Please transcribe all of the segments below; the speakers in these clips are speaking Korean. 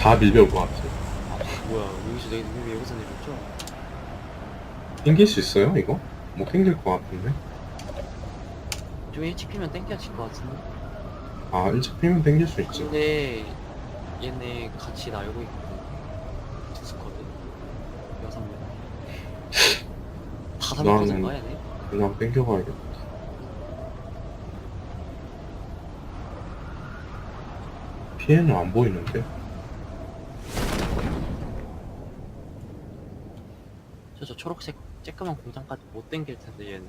다 밀려올 것 같아. 뭐야 여기서 내왜 여기서 내렸죠? 땡길 수 있어요, 이거? 못 땡길 것 같은데? 좀 일찍 피면 땡겨질 것 같은데 아, 일찍 피면 땡길 수 있지. 근데 얘네 같이 날고 있고 두 스쿼드 여섯 명 다 나는- 삼코드인가 얘네? 그냥 땡겨가야겠다. 피해는 안 보이는데? 저, 저 초록색 쬐끄만 공장까지 못 땡길 텐데 얘네.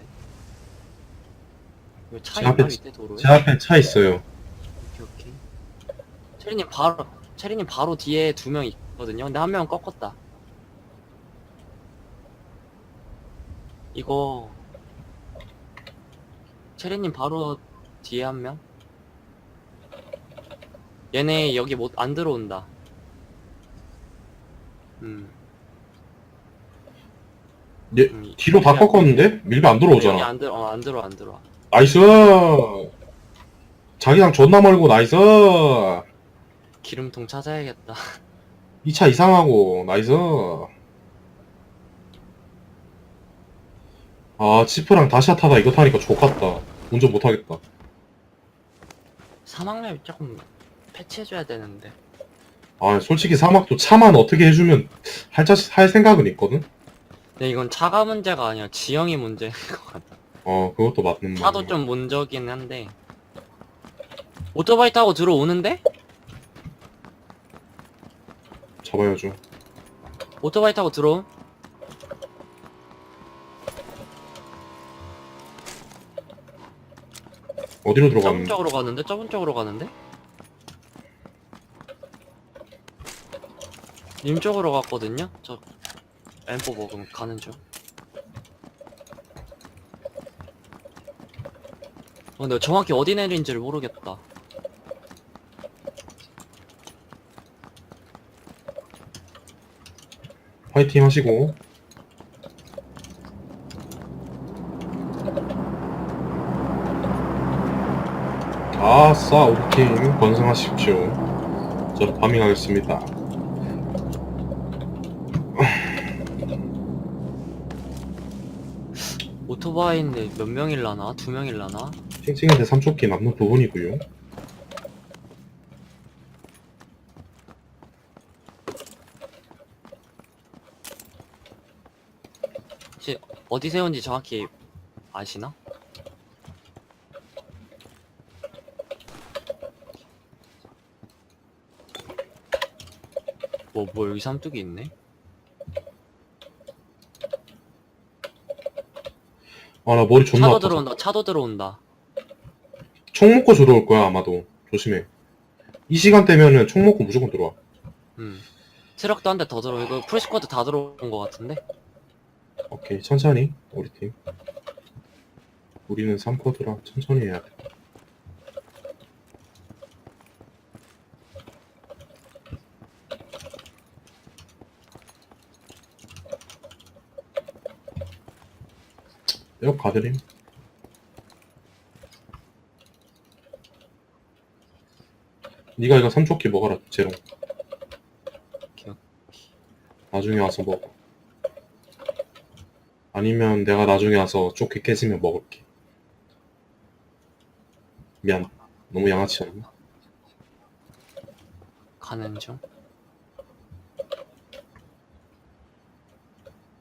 이거 차제 앞에 있나 밑에 도로에? 제 앞에 차 있어요. 오케이 오케이. 체리님 바로 체리님 바로 뒤에 두 명 있거든요. 근데 한 명은 꺾었다. 이거 체리님 바로 뒤에 한 명? 얘네 여기 못 안 들어온다. 음, 얘, 음 뒤로 다 꺾었는데? 밀배 안 여기 들어오잖아. 안 들어 어, 안 들어 안 들어 나이스! 자기장 존나 멀고 나이스! 기름통 찾아야겠다 이차 이상하고 나이스! 아, 치프랑 다시아 타다 이거 타니까 족같다. 운전 못하겠다. 사막맵 조금 패치해줘야 되는데 아, 솔직히 사막도 차만 어떻게 해주면 할, 자, 할 생각은 있거든? 근데 이건 차가 문제가 아니라 지형이 문제인 것 같아 어, 그것도 맞는 말이야. 차도 좀 문제긴 한데 오토바이 타고 들어오는데? 잡아야죠. 오토바이 타고 들어옴? 어디로 저분 들어가는데? 쪽으로 가는데? 저분 쪽으로 가는데? 님 쪽으로 갔거든요? 저 엠포 먹으면 가는 중 어, 근데 정확히 어디 내린지를 모르겠다 화이팅 하시고. 아싸, 우리 팀 건승하십시오. 저는 파밍하겠습니다. 오토바이인데 몇 명일라나? 두 명일라나? 찡찡한데 삼촌기 남는 두 분이고요. 혹시 어디 세운지 정확히 아시나? 뭐, 뭐 여기 삼뚝이 있네? 아, 나 머리 존나 차도 아파. 들어온다, 차도 들어온다. 총 먹고 들어올 거야, 아마도. 조심해. 이 시간대면은 총 먹고 무조건 들어와. 음. 트럭도 한 대 더 들어, 이거 풀스쿼드 다 들어온 것 같은데? 오케이, 천천히, 우리 팀. 우리는 3코드라 천천히 해야 돼. 역 가드림. 니가 이거 삼초기 먹어라, 제롱. 오케이, 나중에 와서 먹어. 아니면 내가 나중에 와서 쪼개 깨지면 먹을게. 미안. 너무 양아치 않나? 가는 중.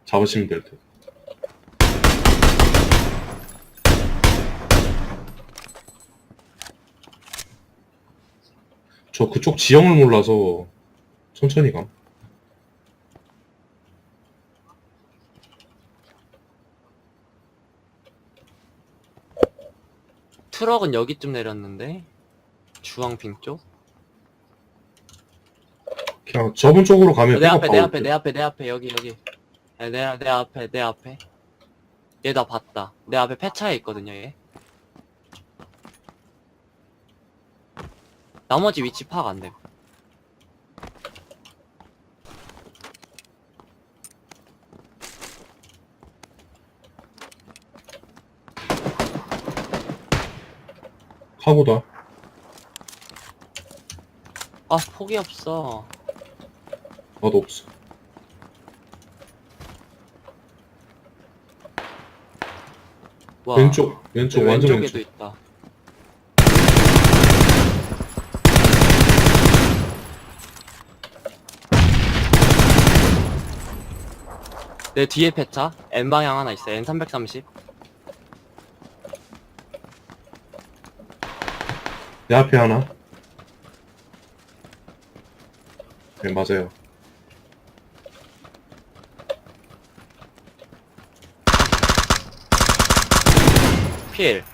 잡으시면 될 듯. 저 그쪽 지형을 몰라서 천천히 감. 트럭은 여기쯤 내렸는데? 주황핑 쪽? 그냥 저분 쪽으로 가면 내 앞에, 내 앞에, 듯. 내 앞에, 내 앞에, 여기, 여기. 내, 내, 내 앞에, 내 앞에. 얘 나 봤다. 내 앞에 폐차에 있거든요, 얘. 나머지 위치 파악 안 돼. 카고다. 아, 폭이 없어. 나도 없어. 와. 왼쪽, 왼쪽, 네, 완전 왼쪽에도 왼쪽. 있다. 내 뒤에 폐차 N 방향 하나 있어. N 330. 내 앞에 하나. 네, 맞아요. 필.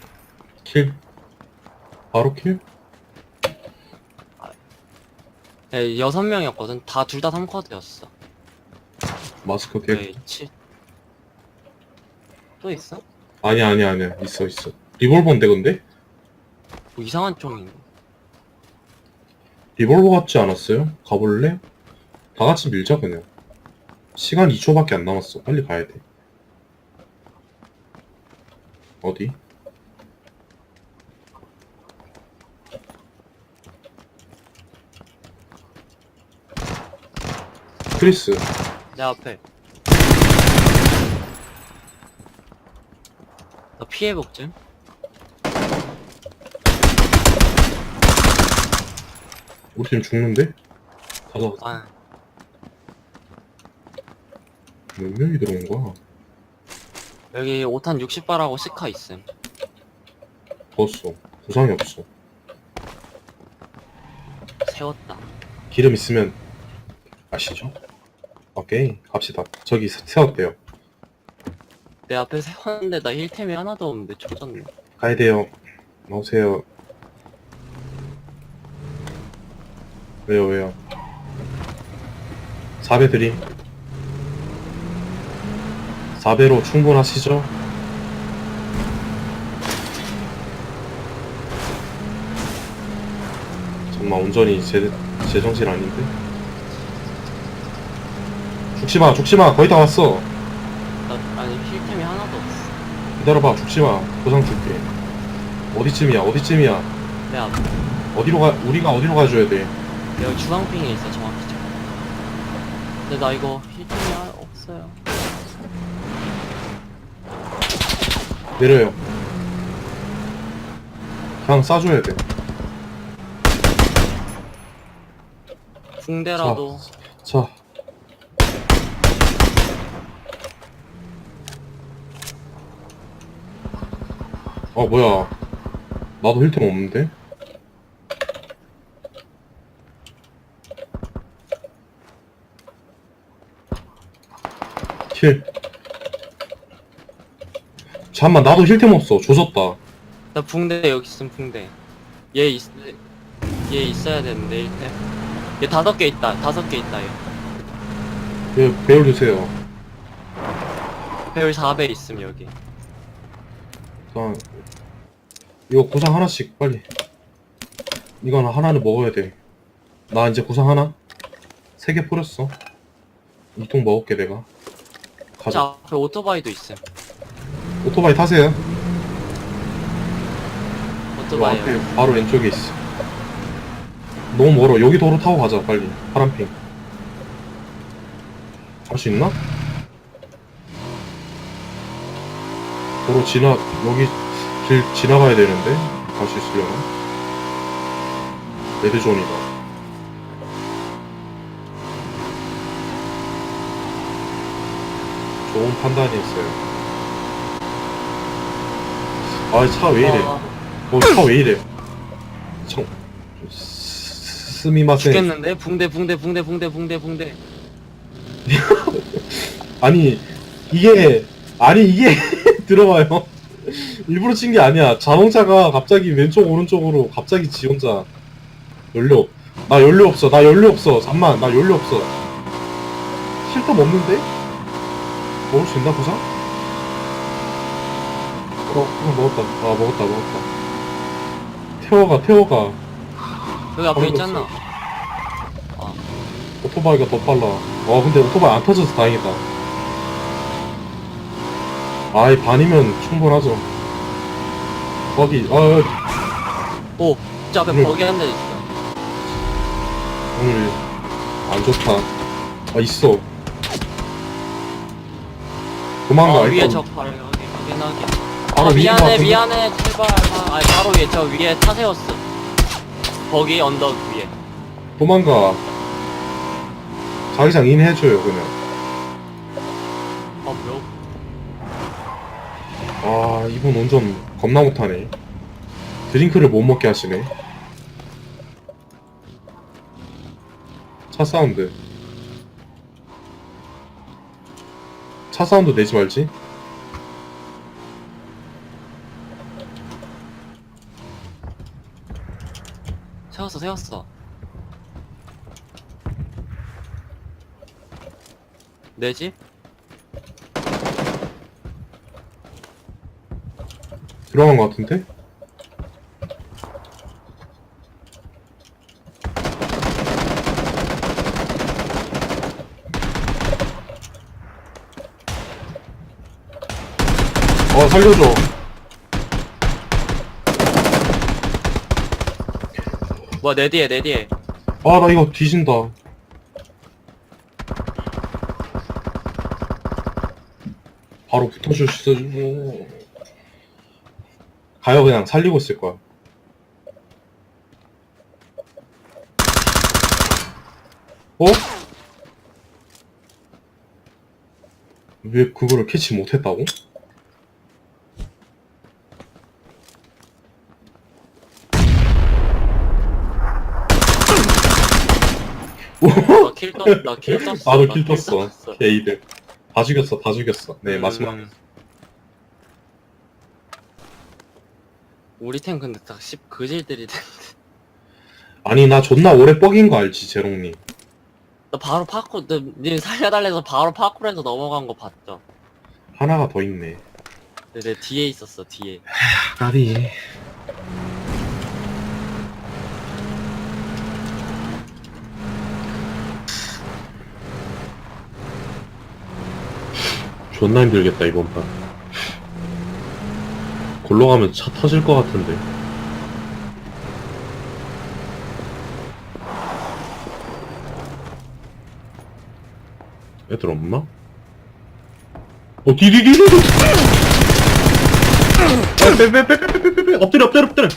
킬. 바로 킬? 네, 여섯 명이었거든. 다 둘 다 3쿼드였어. 마스크 개. 네, 치. 또 있어? 아니야, 아니야, 아니야. 있어, 있어. 리볼버인데, 근데? 뭐 이상한 총인데. 리볼버 같지 않았어요? 가볼래? 다 같이 밀자, 그냥. 시간 2초밖에 안 남았어. 빨리 가야 돼. 어디? 크리스. 내 앞에. 나 피해 복증? 우리 팀 죽는데? 가자. 아, 몇 명이 들어온 거야? 여기 5탄 60발하고 시카 있음. 더웠어. 부상이 없어. 세웠다. 기름 있으면 아시죠? 오케이 갑시다. 저기 세- 세웠대요. 내 앞에 세웠는데 나 힐템이 하나도 없는데 조졌네. 가야 돼요. 나오세요. 왜요 왜요? 4배 드림. 4배로 충분하시죠? 정말 운전이 제, 제 정신 아닌데? 죽지마 죽지마 거의 다 왔어 나, 아니 힐템이 하나도 없어. 기다려봐 죽지마 보상 줄게 어디쯤이야 어디쯤이야 내 앞에. 어디로 가 우리가 어디로 가줘야 돼 여기 주황핑에 있어 정확히 저. 근데 나 이거 힐템이 하- 없어요. 내려요 그냥 싸줘야 돼 붕대라도 자. 어 뭐야 나도 힐템 없는데 힐 잠만 나도 힐템 없어 조졌다 나 붕대 여기 있음 붕대. 얘 있, 얘 있어야 되는데 힐템. 얘 다섯 개 있다. 다섯 개 있다 얘. 예, 배울 주세요 배율 4배 있음 여기. 일단 이거 구상 하나씩 빨리. 이건 하나는 먹어야 돼나 이제 구상 하나? 세 개 뿌렸어. 이 통 먹을게 내가. 저 가자. 앞에 오토바이도 있음. 오토바이 타세요. 요 오토바이. 앞에 바로 왼쪽에 있어. 너무 멀어. 여기 도로 타고 가자 빨리. 파란핑. 갈 수 있나? 도로 지나 여기 길 지나가야 되는데 갈 수 있으려나? 레드존이다 좋은 판단이었어요 아 차 왜 이래 아, 어, 차 왜 이래? 청, 스- 스미마셍. 죽겠는데? 붕대 붕대 붕대 붕대 붕대 붕대. 아니, 이게, 아니, 이게, 들어봐요. 일부러 친 게 아니야. 자동차가 갑자기 왼쪽, 오른쪽으로 갑자기 지 혼자. 연료. 나 연료 없어. 나 연료 없어. 잠만, 나 연료 없어. 실탑 없는데? 먹을 수 있나, 보자? 어, 그냥 먹었다. 아, 먹었다, 먹었다. 태워가, 태워가. 여기 앞에. 있잖아. 오토바이가 더 빨라. 와, 근데 오토바이 안 터져서 다행이다. 아이, 반이면 충분하죠. 거기, 아, 오, 저 앞에 버기 한 대 있어. 오늘 안 좋다. 아 있어 도망가 어, 위에 일단 적 바로 여기 확인하게. 바로 어, 위인 것 미안해 같은데? 미안해 제발. 아, 아니 바로 위에 저 위에 차 세웠어. 거기 언덕 위에. 도망가 자기장 인해줘요 그냥 아 이분 운전 겁나 못하네 드링크를 못 먹게 하시네 차 사운드 차 사운드 내지 말지 세웠어 세웠어. 내지? 들어간 것 같은데? 어 살려줘 뭐야 내 뒤에 내 뒤에. 아 나 이거 뒤진다 바로 붙어줄 수 있어 가요 그냥 살리고 있을 거야 어? 왜 그거를 캐치 못했다고? 나킬 떴, 나킬 떴어. 나도 나킬 떴어 게이들 다 죽였어 다 죽였어 네 음. 마지막 우리 팀 근데 딱10 그질들이 돼. 아니 나 존나 오래 뻑인 거 알지 제롱님 나 바로 파쿠, 너, 님 살려달래서 바로 파쿠에서 넘어간 거 봤죠? 하나가 더 있네 내, 내 뒤에 있었어, 뒤에. 까비 존나 힘들겠다 이번 판 골로 가면 차 터질 것 같은데. 애들 없나? 어 디디디디 빼빼빼빼빼빼빼 엎드려 엎드려 엎드려.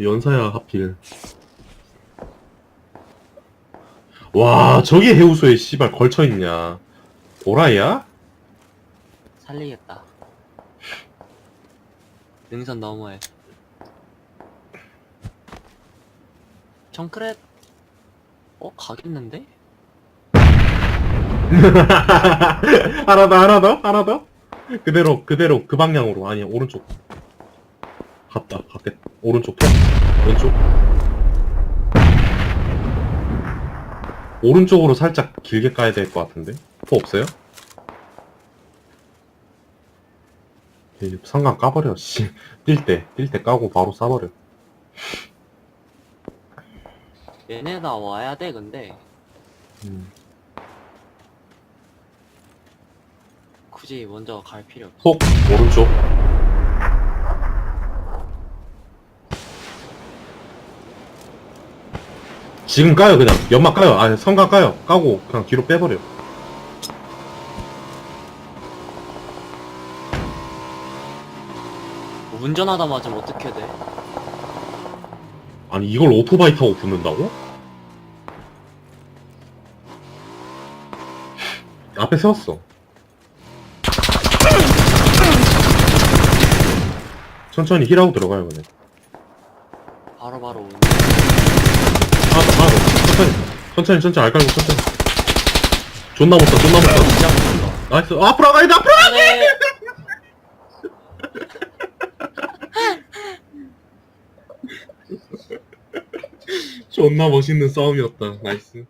연사야 하필. 와 저기 해우소에 씨발 걸쳐있냐. 도라이야? 살리겠다. 능선 너머에. 정크렛, 어, 가겠는데? 하나 더 하나 더 하나 더? 그대로 그대로 그 방향으로. 아니 오른쪽. 갔다 갔겠 오른쪽 편 왼쪽. 오른쪽으로 살짝 길게 까야 될 것 같은데? 포 없어요? 상관 까버려 씨 뛸 때 뛸 때 까고 바로 쏴버려. 얘네 다 와야 돼, 근데. 음. 굳이 먼저 갈 필요 없어. 폭 오른쪽. 지금 까요 그냥. 연막 까요. 아니 성각 까요. 까고 그냥 뒤로 빼버려 운전하다 맞으면 어떻게 돼? 아니 이걸 오토바이 타고 붙는다고? 앞에 세웠어. 천천히 힐하고 들어가요 그냥. 바로 바로 운 하나 더 하나 더 천천히. 천천히 천천히. 알깔고 천천히. 존나 못다 존나 못다. 못한다. 나이스. 아, 앞으로 가야 돼 앞으로 네. 존나 멋있는 싸움이었다. 나이스